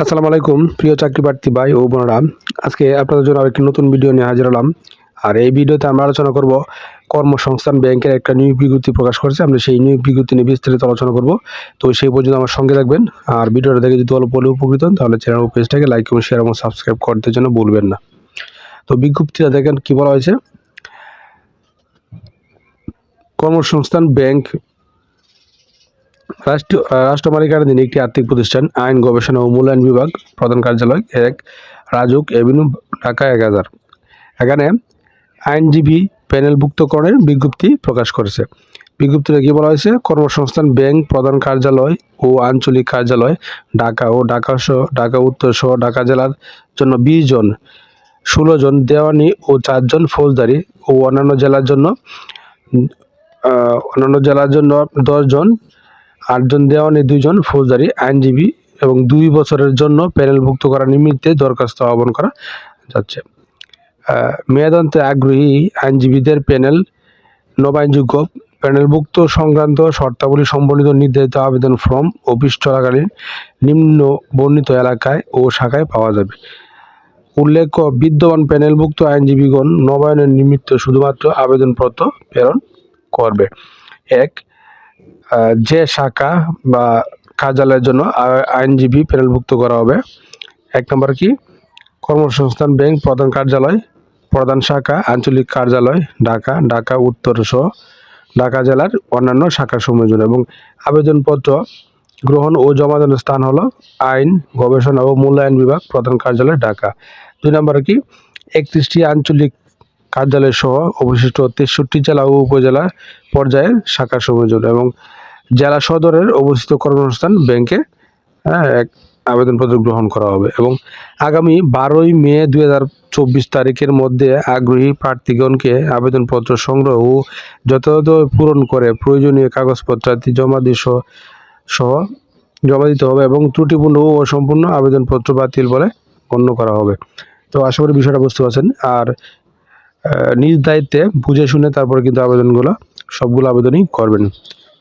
আসসালামু আলাইকুম, প্রিয় চাকরি প্রার্থী ভাই ও বোনেরা। আজকে আপনাদের জন্য আরেকটি নতুন ভিডিও নিয়ে হাজির হলাম। আর এই ভিডিওতে আমরা আলোচনা করব কর্মসংস্থান ব্যাংকের একটা নিয়োগ বিজ্ঞপ্তি প্রকাশ করেছে। আমরা সেই নিয়োগ বিজ্ঞপ্তি নিয়ে বিস্তারিত আলোচনা করব। তো সেই পর্যন্ত আমার সঙ্গে থাকবেন। আর ভিডিওটা দেখে যদি অল্প হলেও উপকৃত হন, তাহলে চ্যানেল পেজটাকে লাইক এবং শেয়ার এবং সাবস্ক্রাইব করতে জন্য ভুলবেন না। তো বিজ্ঞপ্তিটা দেখেন কি বলা হয়েছে? কর্মসংস্থান ব্যাংক রাষ্ট্র রাষ্ট্র মালিকানাধীন একটি আর্থিক প্রতিষ্ঠান, আইন, গবেষণা ও মূল্যায়ন বিভাগ প্রধান কার্যালয়, এক রাজুক এভিনিউ, ঢাকা এক হাজার। এখানে আইনজীবী প্যানেলভুক্তকরণের বিজ্ঞপ্তি প্রকাশ করেছে। বিজ্ঞপ্তিতে কি বলা হয়েছে? কর্মসংস্থান ব্যাংক প্রধান কার্যালয় ও আঞ্চলিক কার্যালয় ঢাকা ও ঢাকা সহ ঢাকা উত্তর সহ ঢাকা জেলার জন্য বিশ জন, ষোলো জন দেওয়ানি ও চারজন ফৌজদারি ও অন্যান্য জেলার জন্য অন্যান্য জেলার জন্য দশজন আটজন দেওয়ানি, দুইজন ফৌজদারি, আইনজীবী এবং দুই বছরের জন্য প্যানেলভুক্ত করা নিমিত্তে দরখাস্ত আহ্বান করা যাচ্ছে। মেয়াদান্তে আগ্রহী আইনজীবীদের প্যানেল, নবায়নযোগ্য প্যানেলভুক্ত সংক্রান্ত শর্তাবলী সম্বলিত নির্ধারিত আবেদন ফর্ম অফিস চলাকালীন নিম্ন বর্ণিত এলাকায় ও শাখায় পাওয়া যাবে। উল্লেখ্য, বিদ্যমান প্যানেলভুক্ত আইনজীবীগণ নবায়নের নিমিত্ত শুধুমাত্র আবেদনপত্র প্রেরণ করবে। এক যে শাখা বা কার্যালয়ের জন্য আইনজীবী প্যানেলভুক্ত করা হবে। এক নম্বর কি? কর্মসংস্থান ব্যাংক প্রধান কার্যালয়, প্রধান শাখা, আঞ্চলিক কার্যালয়, ঢাকা ঢাকা উত্তর সহ ঢাকা জেলার অন্যান্য শাখা সমূহের জন্য। এবং আবেদনপত্র গ্রহণ ও জমাদানের স্থান হলো আইন, গবেষণা ও মূল্যায়ন বিভাগ প্রধান কার্যালয়, ঢাকা। দুই নম্বরে কি? একত্রিশটি আঞ্চলিক কার্যালয় সহ অবশিষ্ট তেষট্টি জেলা ও উপজেলা পর্যায়ের শাখা সমূহের জন্য। এবং জেলা সদরের অবস্থিত কর্মসংস্থান ব্যাংকে হ্যাঁ এক আবেদনপত্র গ্রহণ করা হবে এবং আগামী বারোই মে দুই হাজার চব্বিশ তারিখের মধ্যে আগ্রহী প্রার্থীগণকে আবেদনপত্র সংগ্রহ ও যথাযথ পূরণ করে প্রয়োজনীয় কাগজপত্রাদি জমা দিয়ে সহ- জমা দিতে হবে এবং ত্রুটিপূর্ণ ও অসম্পূর্ণ আবেদনপত্র বাতিল বলে গণ্য করা হবে। তো আশা করি বিষয়টা বুঝতে পারছেন। আর নিজ দায়িত্বে বুঝে শুনে তারপরে কিন্তু আবেদনগুলো, সবগুলো আবেদনই করবেন।